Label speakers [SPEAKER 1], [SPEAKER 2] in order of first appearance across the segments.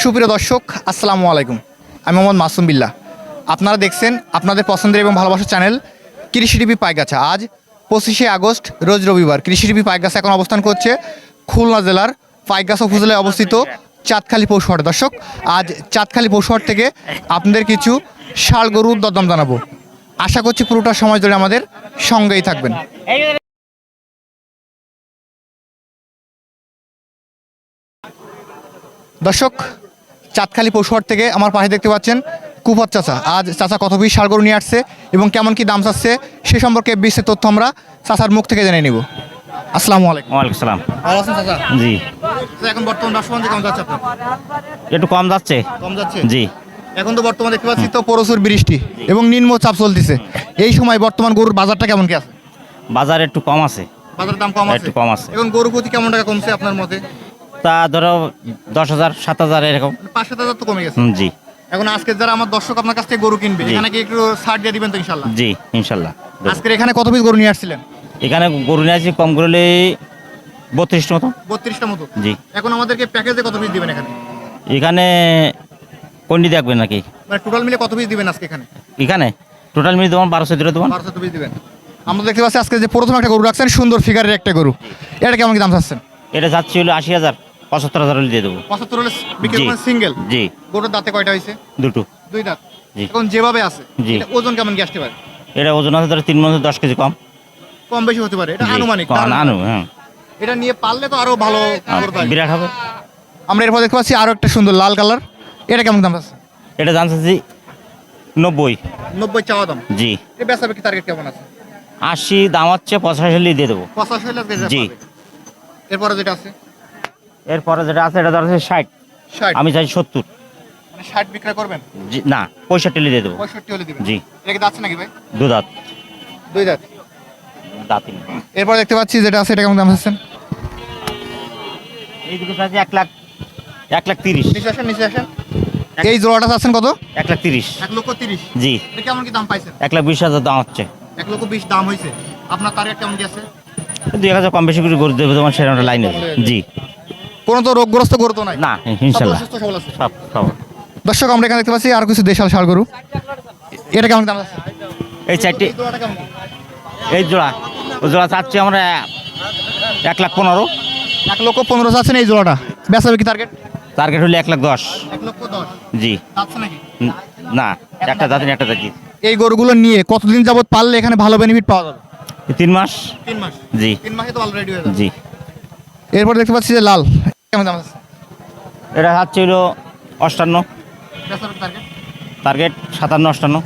[SPEAKER 1] সুপ্রিয় দর্শক, আসসালামু আলাইকুম। আমি মোহাম্মদ মাসুম বিল্লাহ। আপনারা দেখছেন আপনাদের পছন্দের এবং ভালোবাসার চ্যানেল কৃষি টিভি পাইগাছা। আজ পঁচিশে আগস্ট, রোজ রবিবার। কৃষি টিভি পাইগাছা এখন অবস্থান করছে খুলনা জেলার পাইগাছা উপজেলায় অবস্থিত চাঁদখালি পৌষহাট দর্শক, আজ চাঁদখালি পৌষহাট থেকে আপনাদের কিছু ষাড় গরুর দরদাম জানাব। আশা করছি পুরোটা সময় ধরে আমাদের সঙ্গেই থাকবেন। দর্শক চাঁদখালি পশুহাট থেকে আমার পাশে দেখতে পাচ্ছেন কুপত চাচা। আজ চাচা কত পিস সার গরু নিয়ে আসছে এবং কেমন কি দাম চাচ্ছে সে সম্পর্কে বিস্তারিত তথ্য আমরা চাচার মুখ থেকে জেনে নিব। আসসালামু আলাইকুম।
[SPEAKER 2] ওয়ালাইকুম সালাম
[SPEAKER 1] ভালো আছেন চাচা?
[SPEAKER 2] জি।
[SPEAKER 1] এখন বর্তমান কেমন যাচ্ছে আপনার?
[SPEAKER 2] একটু কম যাচ্ছে।
[SPEAKER 1] কম যাচ্ছে?
[SPEAKER 2] জি।
[SPEAKER 1] এখন তো বর্তমানে দেখতে পাচ্ছি তো প্রচুর বৃষ্টি এবং নিম্ন চাপ চলতেছে। এই সময় বর্তমান গরুর বাজারটা কেমন কি আছে?
[SPEAKER 2] বাজার একটু কম আছে।
[SPEAKER 1] বাজারের দাম কম আছে?
[SPEAKER 2] একটু কম আছে।
[SPEAKER 1] এখন গরু প্রতি কেমন টাকা কমছে আপনার মতে?
[SPEAKER 2] তা ধরো দশ হাজার সাত হাজার এরকম।
[SPEAKER 1] মানে পাঁচ সাত হাজার তো কমে গেছে।
[SPEAKER 2] জি।
[SPEAKER 1] এখন আজকে যারা আমার দর্শক আপনার কাছ থেকে গরু কিনবে এখানে কি একটু ছাড় দিয়ে দিবেন তো ইনশাল্লাহ
[SPEAKER 2] জি ইনশাল্লাহ দেব।
[SPEAKER 1] আজকের এখানে কত পিস গরু নিয়ে আসছিলেন?
[SPEAKER 2] এখানে গরু নিয়ে আছি কম করলে বত্রিশটা মতো।
[SPEAKER 1] বত্রিশটা মতো?
[SPEAKER 2] জি।
[SPEAKER 1] এখন আমাদেরকে প্যাকেজে কত পিস দিবেন এখানে?
[SPEAKER 2] এখানে কোনটি দেখবেন নাকি?
[SPEAKER 1] মানে টোটাল মিলে কত পিস দিবেন আজকে এখানে?
[SPEAKER 2] এখানে? টোটাল মিলে তোমার বারোশো দিলে তোমার।
[SPEAKER 1] বারোশো পিস দিবেন। আমরা দেখতে পাচ্ছি আজকে যে প্রথম একটা গরু রাখছেন সুন্দর ফিগারের একটা গরু। এটা কেমন কি দাম চাচ্ছেন?
[SPEAKER 2] এটা যাচ্ছে হলো আশি হাজার। পঁচাত্তর হাজার হলে দিয়ে দেবো।
[SPEAKER 1] পঁচাত্তর হলে বিক্রি
[SPEAKER 2] জি।
[SPEAKER 1] করবেন সিঙ্গেল
[SPEAKER 2] জি।
[SPEAKER 1] গরুর দাঁতে কয়টা হয়েছে?
[SPEAKER 2] দুটো।
[SPEAKER 1] দুই দাঁত।
[SPEAKER 2] জি।
[SPEAKER 1] এখন যেভাবে আছে
[SPEAKER 2] জি।
[SPEAKER 1] এটা ওজন কেমন কি আসতে পারে?
[SPEAKER 2] এটা ওজন আছে ধরো তিন মধ্যে দশ কেজি কম।
[SPEAKER 1] কম বেশি হতে পারে এটা
[SPEAKER 2] জি,
[SPEAKER 1] আনুমানিক
[SPEAKER 2] কম, আনু হ্যাঁ।
[SPEAKER 1] এটা নিয়ে পারলে তো আরও ভালো গরু
[SPEAKER 2] বিরাট হবে।
[SPEAKER 1] আমরা এরপর দেখতে পাচ্ছি আরও একটা সুন্দর লাল কালার। এটা কেমন দাম আছে?
[SPEAKER 2] এটা জানছি নব্বই।
[SPEAKER 1] নব্বই চাওয়া দাম।
[SPEAKER 2] জি।
[SPEAKER 1] এই বেচাবে কি টার্গেট কেমন আছে?
[SPEAKER 2] আশি দাম হচ্ছে পঁচাশি হলে দিয়ে দেবো।
[SPEAKER 1] পঁচাশি হলে আজকে যা
[SPEAKER 2] জি।
[SPEAKER 1] পাবে। এরপরে যেটা আছে?
[SPEAKER 2] এরপরে যেটা আছে এটা ধর হচ্ছে ষাট। আমি চাই সত্তর।
[SPEAKER 1] মানে ষাট বিক্রয় করবেন?
[SPEAKER 2] জি না পঁয়ষট্টি হলে দিয়ে দেবো।
[SPEAKER 1] পঁয়ষট্টি হলে দিবেন।
[SPEAKER 2] জি।
[SPEAKER 1] এটা কি যাচ্ছে নাকি ভাই?
[SPEAKER 2] দু দাঁত।
[SPEAKER 1] দুই দাঁত।
[SPEAKER 2] দাঁতিন
[SPEAKER 1] এরপর দেখতে পাচ্ছি যেটা আছে এটা কেমন দাম আছেন
[SPEAKER 2] এই দুটো আছে এক লাখ এক লাখ তিরিশ।
[SPEAKER 1] নিচে আসেন নিচে আসেন। এই জোড়াটা আছেন কত?
[SPEAKER 2] এক লাখ তিরিশ।
[SPEAKER 1] এক লক্ষ তিরিশ।
[SPEAKER 2] জি।
[SPEAKER 1] এটা কেমন কি দাম পাইছেন?
[SPEAKER 2] এক লাখ বিশ হাজার দাম হচ্ছে।
[SPEAKER 1] এক লক্ষ বিশ দাম হয়েছে আপনার টার্গেট কেমন কি আছে?
[SPEAKER 2] দুই হাজার কম বেশি করে করে দেবে তোমার সেরকম লাইনে জি।
[SPEAKER 1] কোনো তো রোগগ্রস্ত গরু তো নাই।
[SPEAKER 2] না ইনশাল্লাহ।
[SPEAKER 1] সুস্থ সবল আছে
[SPEAKER 2] সব সব।
[SPEAKER 1] দর্শক আমরা এখানে দেখতে পাচ্ছি আর কিছু দেশাল ষাড় গরু। এটা কেমন দাম আছে?
[SPEAKER 2] এই চারটি
[SPEAKER 1] এই
[SPEAKER 2] জোড়া। ওই জোড়া চাচ্ছি আমরা এক লাখ পনেরো।
[SPEAKER 1] এক লক্ষ পনেরো চাচ্ছেন এই জোড়াটা। বেচাবে কি টার্গেট
[SPEAKER 2] টার্গেট হলে এক লাখ দশ।
[SPEAKER 1] এক লক্ষ দশ।
[SPEAKER 2] জি।
[SPEAKER 1] যাচ্ছে
[SPEAKER 2] ন- একটা দাঁতিন একটা দাঁতি
[SPEAKER 1] এই গরুগুলো নিয়ে কতদিন যাবত পারলে এখানে ভালো বেনিফিট পাওয়া যাবে?
[SPEAKER 2] তিন মাস।
[SPEAKER 1] তিন মাস।
[SPEAKER 2] জি।
[SPEAKER 1] তিন মাসে তো অলরেডি হয়ে যাবে।
[SPEAKER 2] জি।
[SPEAKER 1] এরপর দেখতে পাচ্ছি যে লাল। কেমন দাম আছে?
[SPEAKER 2] এটা হচ্ছে হলো অষ্টান্ন
[SPEAKER 1] টার্গেট
[SPEAKER 2] সাতান্ন অষ্টান্ন।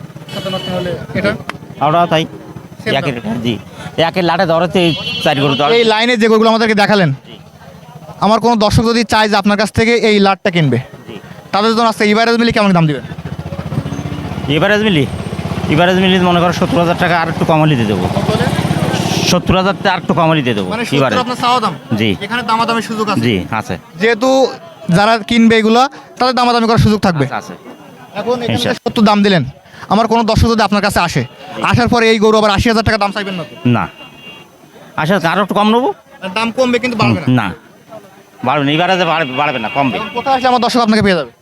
[SPEAKER 2] আমরা তাই। একের জি। একের লাটে ধরাতে এই চার গরু
[SPEAKER 1] এই লাইনে যে গরুগুলো আমাদেরকে দেখালেন আমার কোনো দর্শক যদি চায় যে আপনার কাছ থেকে এই লাটটা কিনবে তাদের জন্য আসতে ইভারেজ মিলি কেমন দাম দিবেন?
[SPEAKER 2] এভারেজ মিলি এভারেজ মিলি মনে করো সত্তর হাজার টাকা আর একটু কমালি দিয়ে দেবো। সত্তর হাজার আর একটু কমালি দিয়ে দেবো
[SPEAKER 1] মানে
[SPEAKER 2] এবারে। জি।
[SPEAKER 1] এখানে দামাদামি সুযোগ আছে?
[SPEAKER 2] জি আছে।
[SPEAKER 1] যেহেতু যারা কিনবে এগুলা তাদের দামাদামি করার সুযোগ থাকবে।
[SPEAKER 2] আছে, আছে।
[SPEAKER 1] এখন এখানে সত্তর দাম দিলেন। আমার কোনো দর্শক যদি আপনার কাছে আসে আসার পরে এই গরু আবার আশি হাজার টাকা দাম চাইবেন না
[SPEAKER 2] আচ্ছা আরও একটু কম নেব?
[SPEAKER 1] দাম কমবে কিন্তু বাড়বে না।
[SPEAKER 2] না। বাড়বে না এবারে বাড়বে বাড়বে না কমবে।
[SPEAKER 1] কোথায় আসলে আমার দর্শক আপনাকে পেয়ে যাবে?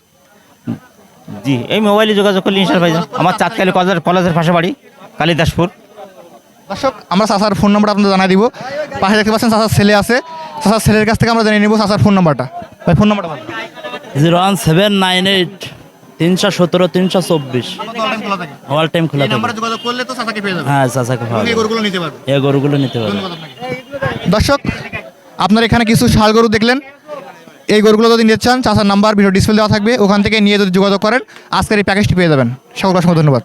[SPEAKER 2] জি এই মোবাইলে যোগাযোগ করলে ইনশাল ভাই আমার চাঁদকালি কলেজের কলেজের পাশে বাড়ি কালিদাসপুর।
[SPEAKER 1] দর্শক আমরা চাচার ফোন নাম্বারটা আপনাদের জানাই দিব। পাশে দেখতে পাচ্ছেন চাচার ছেলে আছে। চাচার ছেলের কাছ থেকে আমরা জেনে নিব চাচার ফোন নাম্বারটা ভাই ফোন নাম্বারটা
[SPEAKER 3] zero one seven nine eight তিনশো সতেরো তিনশো চব্বিশ। অল টাইম খোলা থাকে।
[SPEAKER 1] যোগাযোগ করলে তো চাচাকে পেয়ে যাবে
[SPEAKER 3] হ্যাঁ পাওয়া যাবে।
[SPEAKER 1] গরুগুলো নিতে পারবে
[SPEAKER 3] এই গরুগুলো নিতে পারবে
[SPEAKER 1] দর্শক আপনার এখানে কিছু ষাড় গরু দেখলেন। এই গরুগুলো যদি নিতে চান চাচার নাম্বার ভিডিও ডিসপ্লে দেওয়া থাকবে। ওখান থেকে নিয়ে যদি যোগাযোগ করেন আজকের এই প্যাকেজটি পেয়ে যাবেন। সকল অসংখ্য ধন্যবাদ।